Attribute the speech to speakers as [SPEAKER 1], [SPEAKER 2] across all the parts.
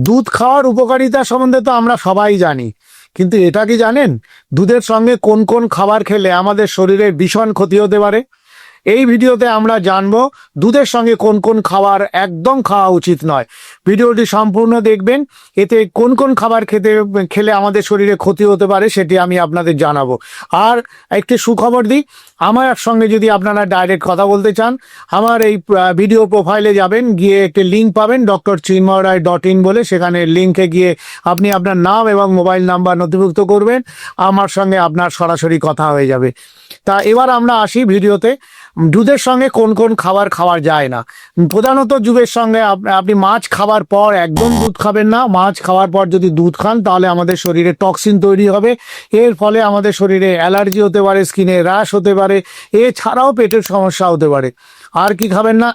[SPEAKER 1] দুধ খাওয়ার উপকারিতা সম্বন্ধে তো আমরা সবাই জানি। কিন্তু এটা কি জানেন? দুধের সঙ্গে কোন কোন খাবার খেলে আমাদের শরীরের ভীষণ ক্ষতি হতে পারে? এই ভিডিওতে আমরা জানব দুধের সঙ্গে কোন কোন খাবার একদম খাওয়া উচিত নয়। ভিডিওটি সম্পূর্ণ দেখবেন। এতে কোন কোন খাবার খেতে, খেলে আমাদের শরীরে ক্ষতি হতে পারে সেটি আমি আপনাদের জানাব। আর একটি সুখবর দিই আমার সঙ্গে যদি আপনারা ডাইরেক্ট কথা বলতে চান, আমার এই ভিডিও প্রোফাইলে যাবেন, গিয়ে একটি লিঙ্ক পাবেন doctor Chinmoy Roy dot in বলে। সেখানে লিঙ্কে গিয়ে আপনি আপনার নাম এবং মোবাইল নাম্বার নথিভুক্ত করবেন। আমার সঙ্গে আপনার সরাসরি কথা হয়ে যাবে। তা এবার আমরা আসি ভিডিওতে দুধের সঙ্গে কোন কোন খাবার খাওয়া যায় না? প্রধানত যুগের সঙ্গে আপ- আপনি মাছ খাওয়ার পর একদম দুধ খাবেন না। মাছ খাওয়ার পর যদি দুধ খান, তাহলে আমাদের শরীরে টক্সিন তৈরি হবে। এর ফলে আমাদের শরীরে অ্যালার্জি হতে পারে স্কিনে র্যাশ হতে পারে এছাড়াও পেটের সমস্যা হতে পারে। আর কি খাবেন না?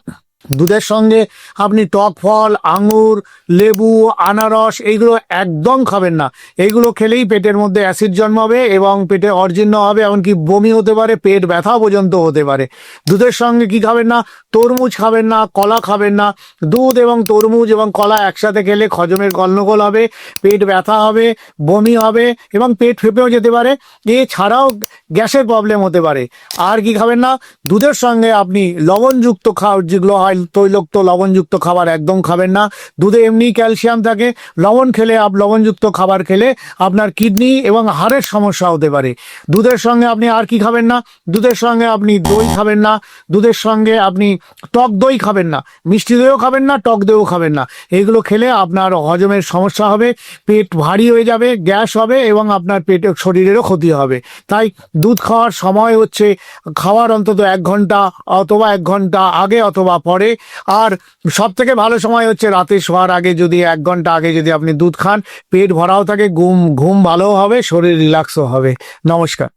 [SPEAKER 1] দুধের সঙ্গে আপনি টক ফল, আঙুর, লেবু, আনারস এইগুলো একদম খাবেন না। এইগুলো খেলেই পেটের মধ্যে অ্যাসিড জন্মাবে এবং পেটে অর্জীর্ণ হবে, এমনকি বমি হতে পারে, পেট ব্যথা পর্যন্ত হতে পারে। দুধের সঙ্গে কি খাবেন না? তরমুজ খাবেন না, কলা খাবেন না। দুধ এবং তরমুজ এবং কলা একসাথে খেলে হজমের গন্ডগোল হবে, পেট ব্যথা হবে, বমি হবে এবং পেট ফেঁপেও যেতে পারে। এছাড়াও গ্যাসের প্রবলেম হতে পারে। আর কি খাবেন না? দুধের সঙ্গে আপনি লবণযুক্ত খাওয়ার যেগুলো হয় তৈলক্ত, লবণযুক্ত খাবার একদম খাবেন না। দুধে এমনি ক্যালসিয়াম থাকে। লবণ খেলে আপ, লবণযুক্ত খাবার খেলে আপনার কিডনি এবং হাড়ের সমস্যা হতে পারে। দুধের সঙ্গে আপনি আর কি খাবেন না? দুধের সঙ্গে আপনি দই খাবেন না। দুধের সঙ্গে আপনি টক দই খাবেন না। মিষ্টি দইও খাবেন না, টক দইও খাবেন না। এগুলো খেলে আপনার হজমের সমস্যা হবে, পেট ভারী হয়ে যাবে, গ্যাস হবে এবং আপনার পেটে শরীরেরও ক্ষতি হবে। তাই দুধ খাওয়ার সময় হচ্ছে, খাওয়ার অন্তত এক ঘণ্টা অথবা এক ঘণ্টা আগে অথবা পরে আর সব থেকে ভালো সময় হচ্ছে রাতে শোয়ার আগে যদি এক ঘণ্টা আগে যদি আপনি দুধ খান, পেট ভরাও থাকে, ঘুম ঘুম ভালো হবে, শরীর রিল্যাক্সও হবে। নমস্কার।